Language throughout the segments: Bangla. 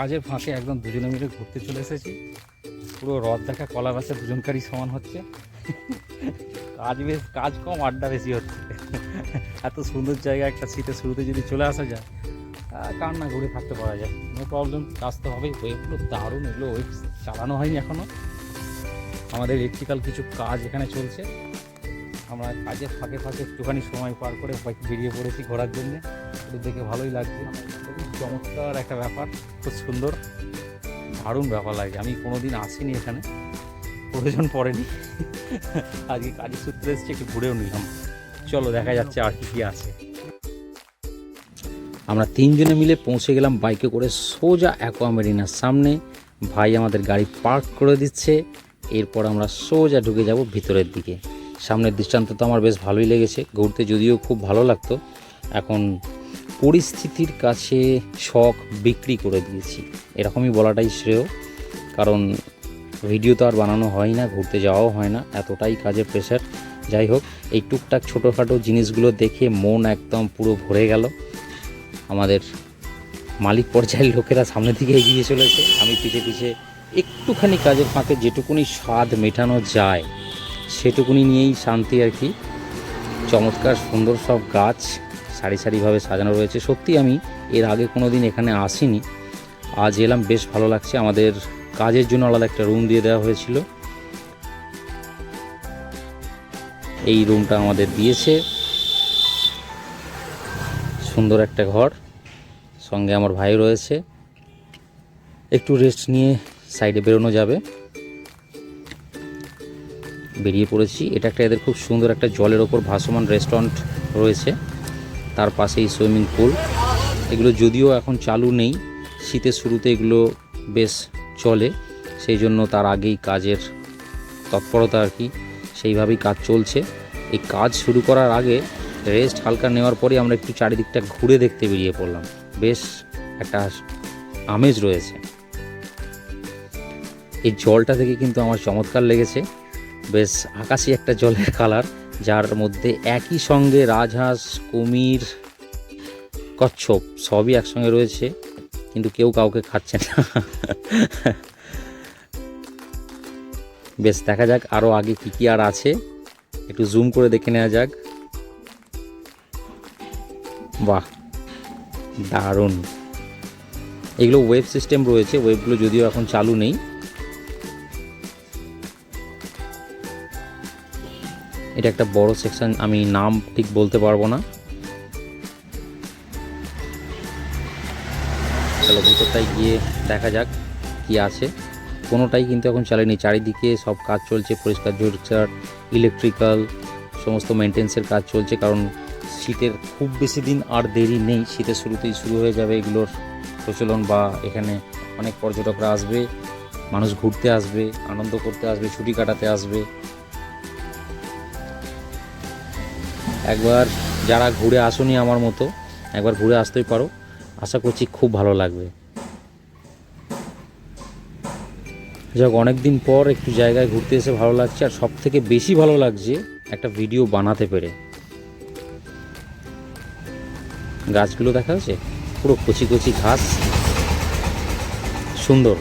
কাজের ফাঁকে একদম দুজনে মিলে ঘুরতে চলে এসেছি। পুরো রথ দেখা, কলা গাছে দুজনকারই সমান হচ্ছে। কাজ বেশ, কাজ কম, আড্ডা বেশি হচ্ছে। এত সুন্দর জায়গা একটা শীতের শুরুতে যদি চলে আসা যায় কার না ঘুরে থাকতে পারা যায়? নো প্রবলেম কাজ তো হবেই। ওয়েবগুলো দারুণ এগুলো ওয়েব চালানো হয়নি এখনও আমাদের ইলেকট্রিক্যাল কিছু কাজ এখানে চলছে। আমরা কাজের ফাঁকে ফাঁকে একটুখানি সময় পার করে বেরিয়ে পড়েছি ঘোরার জন্যে। দেখে ভালোই লাগছে। চমৎকার একটা ব্যাপার, খুব সুন্দর, দারুণ ব্যাপার লাগে। আমি কোনোদিন আসিনি এখানে, প্রয়োজন পড়েনি। আজকে কাজের সূত্রে এসেছি, একটু ঘুরেও নিলাম। চলো, দেখা যাচ্ছে আর কি কী আছে। আমরা তিনজনে মিলে পৌঁছে গেলাম বাইকে করে সোজা অ্যাকোয়া মেরিনার সামনে। ভাই আমাদের গাড়ি পার্ক করে দিচ্ছে। এরপর আমরা সোজা ঢুকে যাব ভিতরের দিকে। সামনের দৃষ্টান্ত তো আমার বেশ ভালোই লেগেছে। ঘুরতে যদিও খুব ভালো লাগতো। এখন পরিস্থিতির কাছে শখ বিক্রি করে দিয়েছি। এরকমই বলাটাই শ্রেয়, কারণ ভিডিও তো আর বানানো হয় না, ঘুরতে যাওয়াও হয় না, এতটাই কাজের প্রেশার যাই হোক, এই টুকটাক ছোটোখাটো জিনিসগুলো দেখে মন একদম পুরো ভরে গেল। আমাদের মালিক পর্যায়ের লোকেরা সামনের দিকে এগিয়ে চলেছে। আমি পিছে পিছে একটুখানি কাজের ফাঁকে যেটুকুনি স্বাদ মেটানো যায়, সেটুকুনি নিয়েই শান্তি আর কি। চমৎকার সুন্দর সব গাছ সারি সারিভাবে সাজানো রয়েছে। সত্যি আমি এর আগে কোনো দিন এখানে আসিনি। আজ এলাম, বেশ ভালো লাগছে। আমাদের কাজের জন্য আলাদা একটা রুম দিয়ে দেওয়া হয়েছিল। এই রুমটা আমাদের দিয়েছে। সুন্দর একটা ঘর। সঙ্গে আমার ভাই রয়েছে। একটু রেস্ট নিয়ে সাইডে বেরোনো যাবে। বেরিয়ে পড়েছি। এটা একটা এদের খুব সুন্দর একটা জলের ওপর ভাসমান রেস্টুরেন্ট রয়েছে। তার পাশেই সুইমিং পুল। এগুলো যদিও এখন চালু নেই, শীতের শুরুতে এগুলো বেশ চলে, সেই জন্য তার আগেই কাজের তৎপরতা আর কি, সেইভাবেই কাজ চলছে। এই কাজ শুরু করার আগে রেস্ট হালকা নেওয়ার পরে আমরা একটু চারিদিকটা ঘুরে দেখতে বেরিয়ে পড়লাম। বেশ একটা আমেজ রয়েছে। এই জলটা থেকে কিন্তু আমার চমৎকার লেগেছে। বেশ আকাশি একটা জলের কালার। যার মধ্যে একই সঙ্গে রাজহাঁস, কুমির, কচ্ছপ সবই একসঙ্গে রয়েছে, কিন্তু কেউ কাউকে খাচ্ছে না। বেশ, দেখা যাক আরও আগে কী কী আর আছে। একটু জুম করে দেখে নেওয়া যাক। বাহ, দারুণ। এগুলো ওয়েব সিস্টেম রয়েছে ওয়েবগুলো যদিও এখন চালু নেই। এটা একটা বড় সেকশন আমি নাম ঠিক বলতে পারব না। চলো ভিতরটায় গিয়ে দেখা যাক কি আছে। কোনোটাই কিন্তু এখন চালেনি চারিদিকে সব কাজ চলছে, পরিষ্কার পরিষ্কার ইলেকট্রিক্যাল সমস্ত মেনটেন্সের কাজ চলছে, কারণ শীতের খুব বেশি দিন আর দেরি নেই। শীতের শুরুতেই শুরু হয়ে যাবে এগুলোর প্রচলন বা এখানে অনেক পর্যটকরা আসবে, মানুষ ঘুরতে আসবে, আনন্দ করতে আসবে, ছুটি কাটাতে আসবে। একবার যারা ঘুরে আসনি আমার মতো, একবার ঘুরে আসতেই পারো। আশা করছি খুব ভালো লাগবে। যাক অনেক দিন পর একটু জায়গায় ঘুরতে এসে ভালো লাগছে, আর সব থেকে বেশি ভালো লাগছে একটা ভিডিও বানাতে পেরে। গাছগুলো দেখা যাচ্ছে পুরো কচি কচি ঘাস। সুন্দর।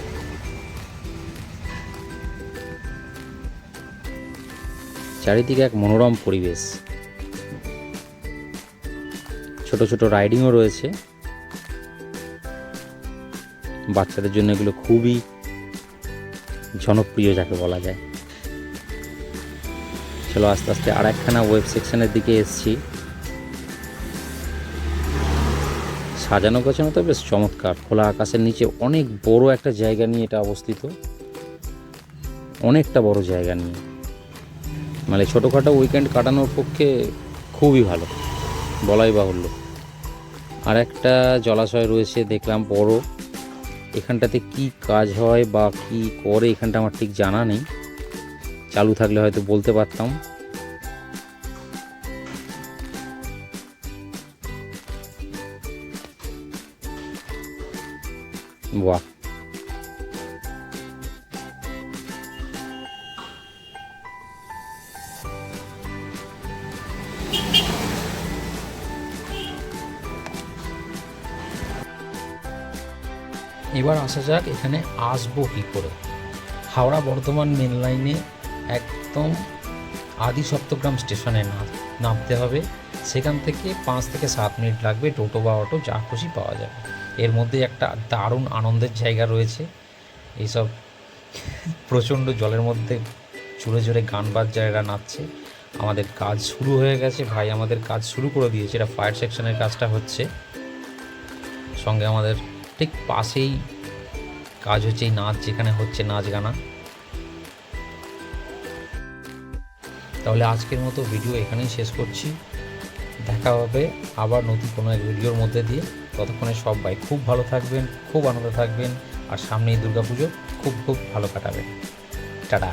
চারিদিকে এক মনোরম পরিবেশ। ছোট ছোট রাইডিংও রয়েছে। বাচ্চাদের জন্য এগুলো খুবই জনপ্রিয় যাকে বলা যায়। চলো আস্তে আস্তে আর একখানা ওয়েব সেকশনের দিকে এসছি। সাজানো গোছানো তো বেশ চমৎকার। খোলা আকাশের নিচে অনেক বড় একটা জায়গা নিয়ে এটা অবস্থিত। অনেকটা বড় জায়গা নিয়ে। মানে ছোটোখাটো উইকেন্ড কাটানোর পক্ষে খুবই ভালো। বলাই বাহুল্য। আর একটা জলাশয় রয়েছে, দেখলাম বড়। এখানটাতে কি কাজ হয় বা কি করে, এখানটা আমার ঠিক জানা নেই। চালু থাকলে হয়তো বলতে পারতাম। বাহ! এবার আসা যাক, এখানে আসব কী করে? হাওড়া বর্ধমান মেন লাইনে একদম আদি সপ্তগ্রাম স্টেশনে নামতে হবে। সেখান থেকে পাঁচ থেকে সাত মিনিট লাগবে, টোটো বা অটো, যা খুশি পাওয়া যাবে। এর মধ্যে একটা দারুণ আনন্দের জায়গা রয়েছে। এইসব প্রচণ্ড জলের মধ্যে জোরে জোরে গান বাজায়রা নাচছে। আমাদের কাজ শুরু হয়ে গেছে। ভাই আমাদের কাজ শুরু করে দিয়েছে। এটা ফায়ার সেকশনের কাজটা হচ্ছে। সঙ্গে আমাদের ঠিক পাশেই কাজ হচ্ছে এই নাচ, যেখানে হচ্ছে নাচ গানা। তাহলে আজকের মতো ভিডিও এখানেই শেষ করছি। দেখা হবে আবার নতুন কোনো এক ভিডিওর মধ্যে দিয়ে। ততক্ষণে সবাই খুব ভালো থাকবেন, খুব আনন্দ থাকবেন, আর সামনেই দুর্গাপুজো খুব খুব ভালো কাটাবেন। টাটা।